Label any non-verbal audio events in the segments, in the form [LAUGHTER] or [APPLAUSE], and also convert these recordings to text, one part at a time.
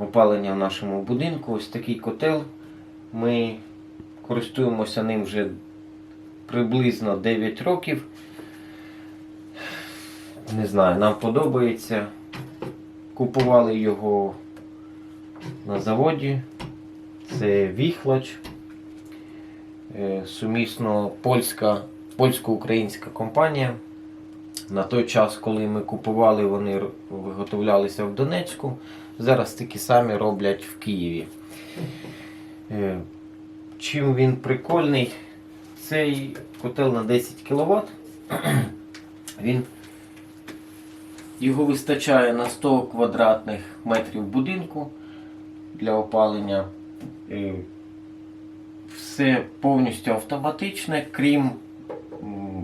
опалення в нашому будинку. Ось такий котел. Ми користуємося ним вже приблизно 9 років. Не знаю, нам подобається. Купували його на заводі. Це Віхлач. Е, Сумісно польська, польсько-українська компанія. На той час, коли ми купували, вони виготовлялися в Донецьку. Зараз такі самі роблять в Києві. Е, Чим він прикольний? Цей котел на 10 кВт. [CLEARS THROAT] Він його вистачає на 100 квадратних метрів будинку для опалення. Е, Все повністю автоматичне, крім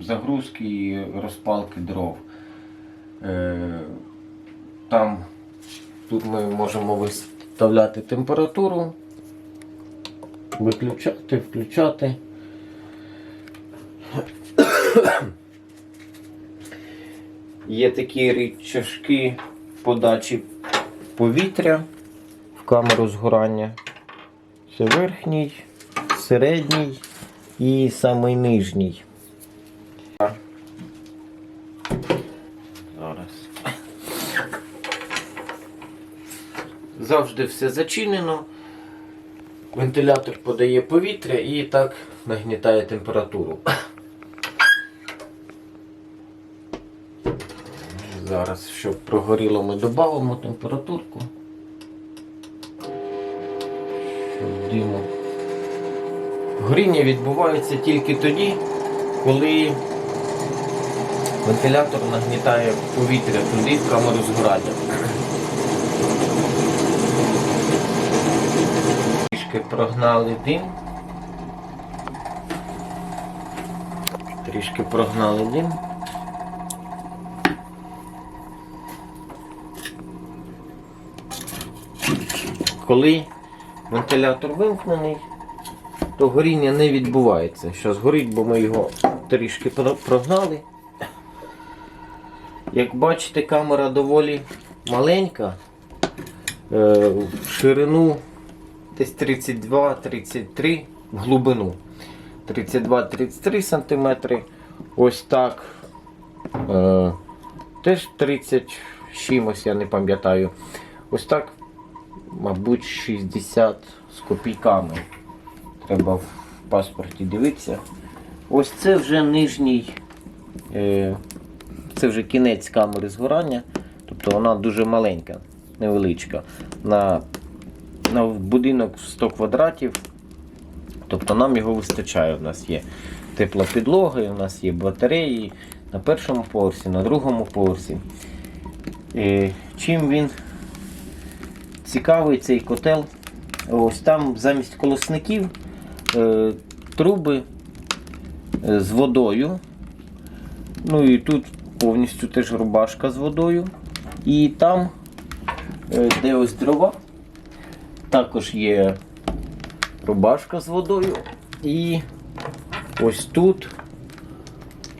загрузки і розпалки дров. Е, Там тут ми можемо виставляти температуру, виключати, включати. Є такі рычажки подачі повітря в камеру згорання. Це верхній, середній і самий нижній. Зараз. Завжди все зачинено. Вентилятор подає повітря і так нагнітає температуру. Зараз, щоб прогоріло, ми додамо температурку. Щоб диму. Горіння відбувається тільки тоді, коли вентилятор нагнітає повітря туди в камеру згорання. Трішки прогнали дим. Трішки прогнали дим. Коли вентилятор вимкнений, то горіння не відбувається. Зараз горить, бо ми його трішки прогнали. Як бачите, камера доволі маленька. Е, ширину десь 32-33 в глибину. 32-33 см. Ось так. Е, теж 30 з чимось, я не пам'ятаю. Ось так, мабуть, 60 з копійками. Треба в паспорті дивитися. Ось це вже нижній, е, це вже кінець камери згорання. Тобто вона дуже маленька, невеличка. На, на будинок 100 квадратів. Тобто нам його вистачає. У нас є тепла підлога, у нас є батареї на першому поверсі, на другому поверсі. Е, чим він цікавий цей котел? Ось там замість колосників е, труби е, з водою. Ну і тут повністю теж рубашка з водою. І там, де ось дрова, також є рубашка з водою. І ось тут,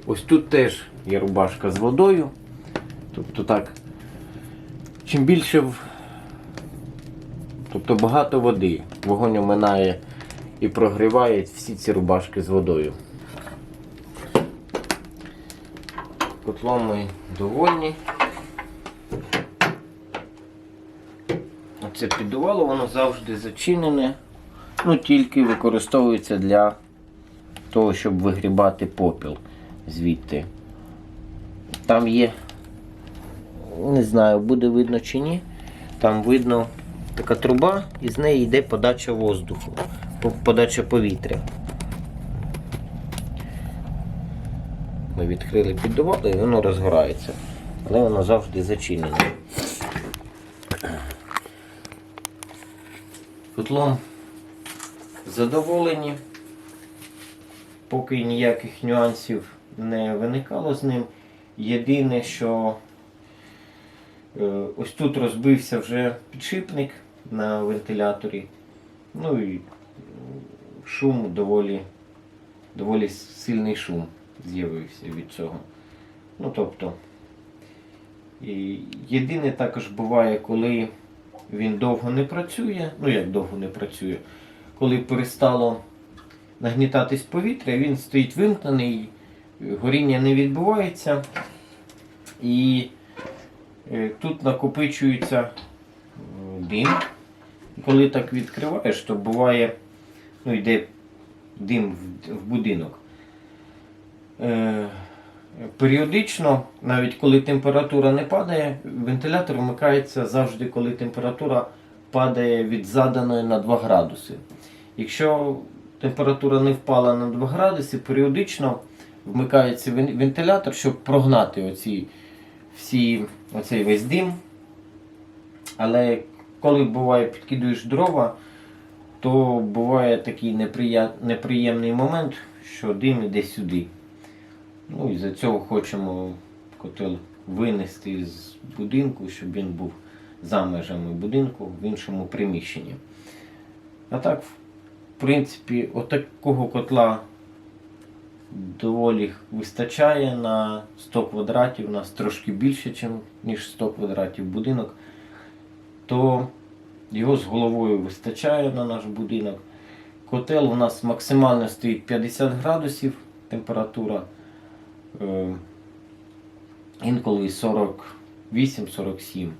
ось тут теж є рубашка з водою. Тобто так, чим більше в Тобто багато води. Вогонь оминає і прогріває всі ці рубашки з водою. Котлом ми довольні. Оце піддувало, воно завжди зачинене, ну тільки використовується для того, щоб вигрібати попіл звідти. Там є, не знаю, буде видно чи ні. Там видно така труба, і з неї йде подача воздуху, подача повітря. Ми відкрили піддувало і воно розгорається. Але воно завжди зачинене. Котлом задоволені. Поки ніяких нюансів не виникало з ним. Єдине, що Е, Ось тут розбився вже підшипник на вентиляторі. Ну і шум доволі, доволі сильний шум з'явився від цього. Ну тобто, і єдине також буває, коли він довго не працює. Ну як довго не працює. Коли перестало нагнітатись повітря, він стоїть вимкнений, горіння не відбувається. І е, тут накопичується е, дим. Коли так відкриваєш, то буває, ну йде дим в, в будинок. Періодично, навіть коли температура не падає, вентилятор вмикається завжди, коли температура падає від заданої на 2 градуси. Якщо температура не впала на 2 градуси, періодично вмикається вентилятор, щоб прогнати оці, всі, оцей весь дим. Але коли буває підкидуєш дрова, то буває такий неприємний момент, що дим іде сюди. Ну і за цього хочемо котел винести з будинку, щоб він був за межами будинку в іншому приміщенні. А так, в принципі, отакого котла доволі вистачає на 100 квадратів, у нас трошки більше, ніж 100 квадратів будинок, то його з головою вистачає на наш будинок. Котел у нас максимально стоїть 50 градусів температура. Е, інколи 48-47.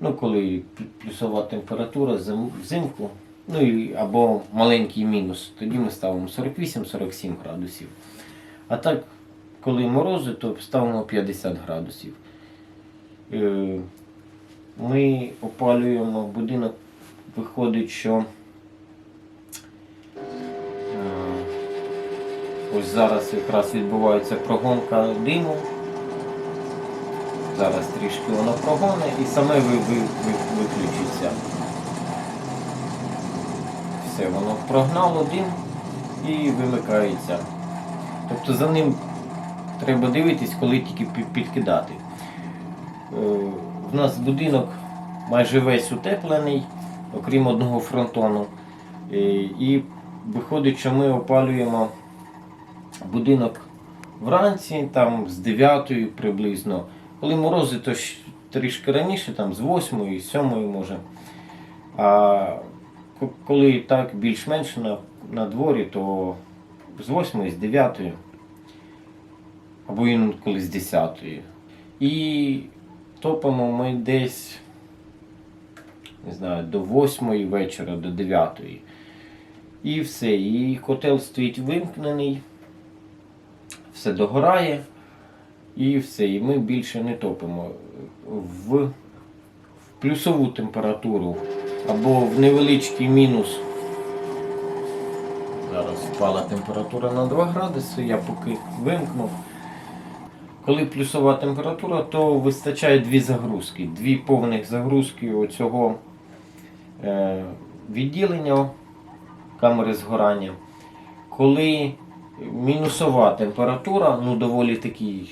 Ну, коли плюсова температура взимку, ну і або маленький мінус, тоді ми ставимо 48-47 градусів. А так, коли морози, то ставимо 50 градусів. Е, Ми опалюємо будинок, виходить, що ось зараз якраз відбувається прогонка диму. Зараз трішки воно прогоне і саме ви, ви, ви, виключиться. Все, воно прогнало дим і вимикається. Тобто за ним треба дивитись, коли тільки підкидати. Е, В нас будинок майже весь утеплений, окрім одного фронтону. Е, І виходить, що ми опалюємо будинок вранці, там з 9 приблизно. Коли морози, то трішки раніше, там з 8, з 7 може. А коли так більш-менш на, на дворі, то з 8, з 9 або інколи з 10. І топимо ми десь не знаю, до 8 вечора, до 9. І все. І котел стоїть вимкнений, все догорає. І все. І ми більше не топимо. В, плюсову температуру або в невеличкий мінус. Зараз впала температура на 2 градуси, я поки вимкнув. Коли плюсова температура, то вистачає дві загрузки. Дві повних загрузки оцього е, відділення камери згорання. Коли мінусова температура, ну доволі такий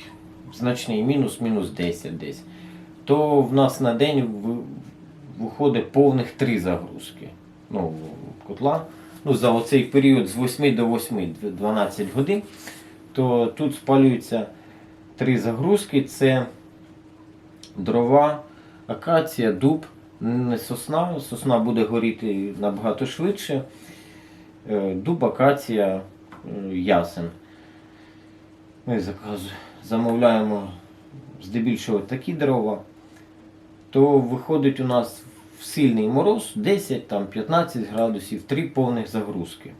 значний мінус, мінус 10 десь, то в нас на день виходить повних три загрузки ну, котла. Ну, за оцей період з 8 до 8, 12 годин, то тут спалюються три загрузки. Це дрова, акація, дуб, не сосна. Сосна буде горіти набагато швидше. Е, Дуб, акація, ясен. Ми замовляємо здебільшого такі дрова, то виходить у нас в сильний мороз 10-15 градусів, 3 повних загрузки.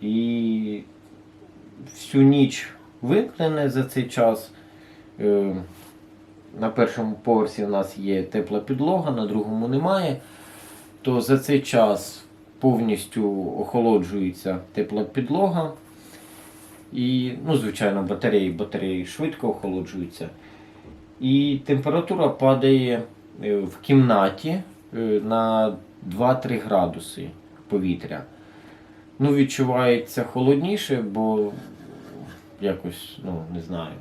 І всю ніч вимкнене за цей час. Е, На першому поверсі у нас є тепла підлога, на другому немає. То за цей час повністю охолоджується тепла підлога. І, ну, звичайно, батареї, батареї швидко охолоджуються. І температура падає е, в кімнаті е, на 2-3 градуси повітря. Ну, відчувається холодніше, бо якось, ну, не знаю,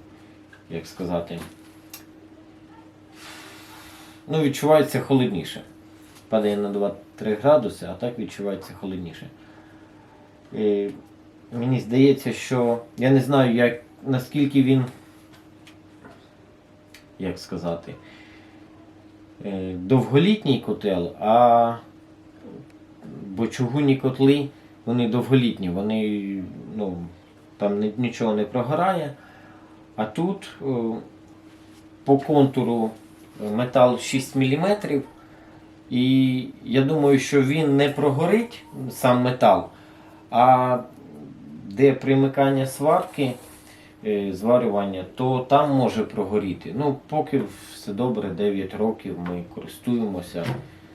як сказати. Ну, відчувається холодніше. Падає на 2-3 градуси, а так відчувається холодніше. І мені здається, що я не знаю, як, наскільки він, як сказати, е, довголітній котел, а бо чугунні котли, вони довголітні, вони ну, там нічого не прогорає. А тут е, по контуру метал 6 мм. І я думаю, що він не прогорить сам метал, а де примикання сварки, е, зварювання, то там може прогоріти. Ну, поки все добре, 9 років ми користуємося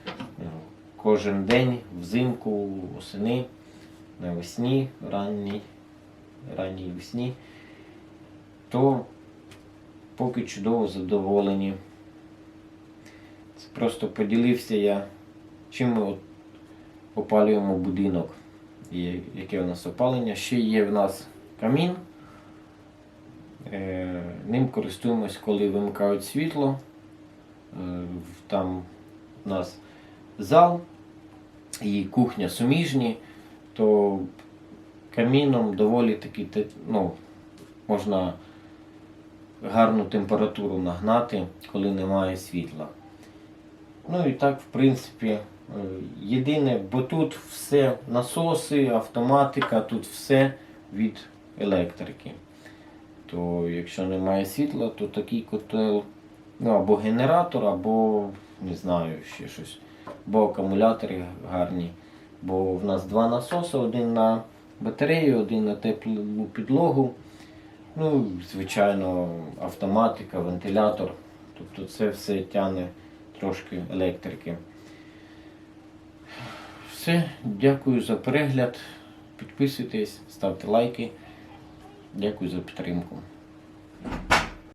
е, кожен день, взимку, восени, навесні, ранній, ранній весні, то поки чудово задоволені. Просто поділився я, чим ми опалюємо будинок. І яке у нас опалення. Ще є в нас камін. Е, Ним користуємось, коли вимикають світло. Е, Там у нас зал і кухня суміжні, то каміном доволі таки ну, можна гарну температуру нагнати, коли немає світла. Ну і так, в принципі, е, єдине, бо тут все насоси, автоматика, тут все від електрики. То якщо немає світла, то такий котел, ну або генератор, або не знаю, ще щось. Або акумулятори гарні. Бо в нас два насоси, один на батарею, один на теплу підлогу. Ну, звичайно, автоматика, вентилятор. Тобто це все тягне трошки електрики. Все, дякую за перегляд. Підписуйтесь, ставте лайки. Дякую за підтримку.